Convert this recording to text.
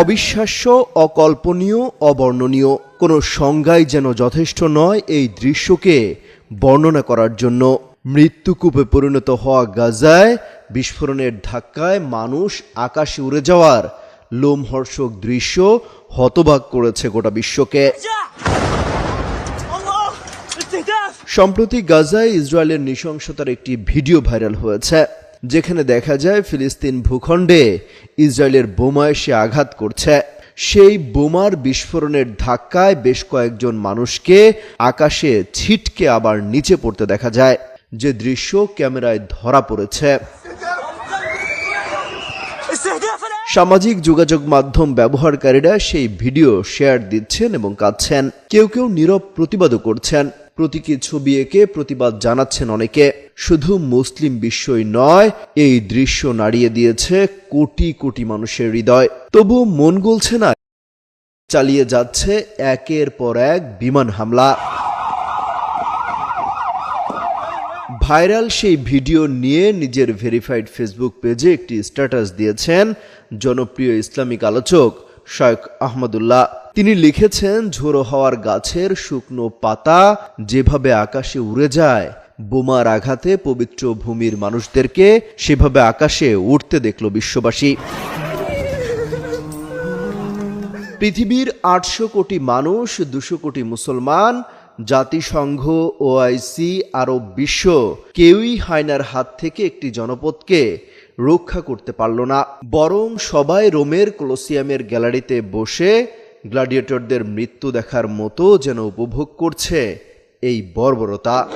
অবিশ্বাস্য, অকল্পনীয়, অবর্ণনীয়, কোনো সংজ্ঞাই যেন যথেষ্ট নয় এই দৃশ্যকে বর্ণনা করার জন্য। মৃত্যুকূপে পরিণত হওয়া গাজায় বিস্ফোরণের ধাক্কায় মানুষ আকাশে উড়ে যাওয়ার লোমহর্ষক দৃশ্য হতবাক করেছে গোটা বিশ্বকে। সম্প্রতি গাজায় ইসরায়েলের নৃশংসতার একটি ভিডিও ভাইরাল হয়েছে। যেখানে দেখা যায় ফিলিস্তিন ভূখণ্ডে ইসরায়েলের বোমায় সে আঘাত করছে। সেই বোমার বিস্ফোরণের ধাক্কায় বেশ কয়েকজন মানুষকে আকাশে ছিটকে আবার নিচে পড়তে দেখা যায়। যে দৃশ্য ক্যামেরায় ধরা পড়েছে। সামাজিক যোগাযোগ মাধ্যম ব্যবহারকারীরা সেই ভিডিও শেয়ার দিচ্ছেন এবং কাঁদছেন। কেউ কেউ নীরব প্রতিবাদও করছেন। প্রতীকী ছবি এঁকে প্রতিবাদ জানাচ্ছেন অনেকে। শুধু মুসলিম বিশ্বই নয়, এই দৃশ্য নাড়িয়ে দিয়েছে কোটি কোটি মানুষের হৃদয়। তবু মন গলছে না। চালিয়ে যাচ্ছে একের পর এক বিমান হামলা। ভাইরাল সেই ভিডিও নিয়ে নিজের ভেরিফাইড ফেসবুক পেজে একটি স্ট্যাটাস দিয়েছেন জনপ্রিয় ইসলামিক আলোচক শায়েখ আহমদুল্লাহ। তিনি লিখেছেন, ঝোড়ো হওয়ার গাছের শুকনো পাতা যেভাবে আকাশে উড়ে যায় বোমার আঘাতে পবিত্র ভূমির মানুষদেরকে সেভাবে আকাশে উঠতে দেখল বিশ্ববাসী। পৃথিবীর আটশো কোটি মানুষ, দুশো কোটি মুসলমান, জাতিসংঘ ওআইসি আরব বিশ্ব কেউই হায়নার হাত থেকে একটি জনপদকে রক্ষা করতে পারল না। বরং সবাই রোমের কোলোসিয়ামের গ্যালারিতে বসে গ্ল্যাডিয়েটরদের মৃত্যু দেখার মতো যেন উপভোগ করছে এই বর্বরতা।